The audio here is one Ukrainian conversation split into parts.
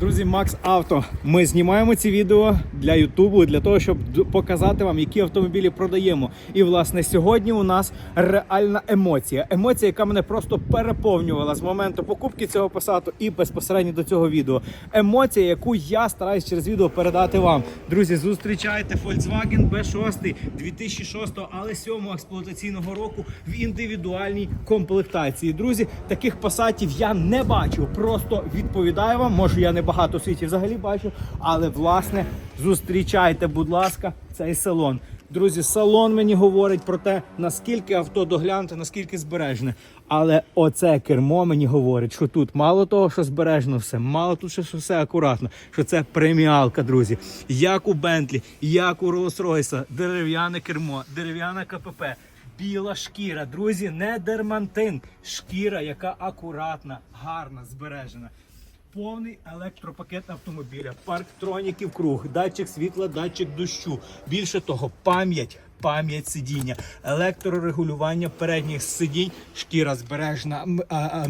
Друзі, Макс Авто. Ми знімаємо ці відео для Ютубу для того, щоб показати вам, які автомобілі продаємо. І власне сьогодні у нас реальна емоція. Емоція, яка мене просто переповнювала з моменту покупки цього посаду і безпосередньо до цього відео. Емоція, яку я стараюсь через відео передати вам. Друзі, зустрічайте Volkswagen B6 2006, але 7 експлуатаційного року в індивідуальній комплектації. Друзі, таких посадів я не бачив. Просто відповідаю вам. Може, я не багато в світі взагалі бачу, але власне зустрічайте, будь ласка, цей салон. Друзі, салон мені говорить про те, наскільки авто доглянуте, наскільки збережне. Але оце кермо мені говорить, що тут мало того, що збережено все, мало тут, що все акуратно, що це преміалка, друзі. Як у Бентлі, як у Rolls-Royce, дерев'яне кермо, дерев'яна КПП. Біла шкіра, друзі, не дермантин. Шкіра, яка акуратна, гарна, збережена. Повний електропакет автомобіля, парктроніків круг, датчик світла, датчик дощу. Більше того, пам'ять, пам'ять сидіння, електрорегулювання передніх сидінь, шкіра збережена. м, а, а,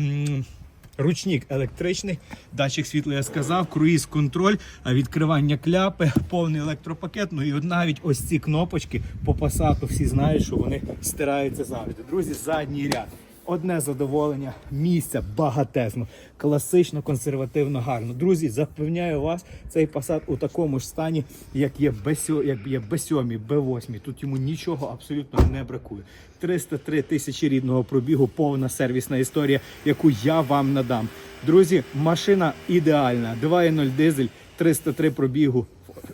Ручник електричний, датчик світла я сказав, круїз контроль, відкривання кляпи, повний електропакет. Ну і навіть ось ці кнопочки по пасату всі знають, що вони стираються завжди. Друзі, задній ряд. Одне задоволення, місця багатезно, класично, консервативно, гарно. Друзі, запевняю вас, цей посад у такому ж стані, як є Б7, як є Б7, Б8. Тут йому нічого абсолютно не бракує. 303 тисячі рідного пробігу, повна сервісна історія, яку я вам надам. Друзі, машина ідеальна. 2.0 дизель, 303 пробігу.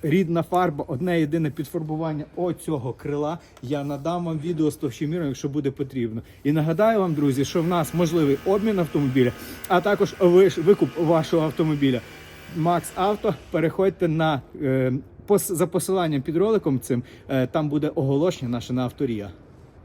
Рідна фарба, одне єдине підфарбування оцього крила. Я надам вам відео з товщиміром, якщо буде потрібно. І нагадаю вам, друзі, що в нас можливий обмін автомобіля, а також викуп вашого автомобіля. Макс Авто. Переходьте на е, за посиланням під роликом цим. Е, там буде оголошення наше на авторія.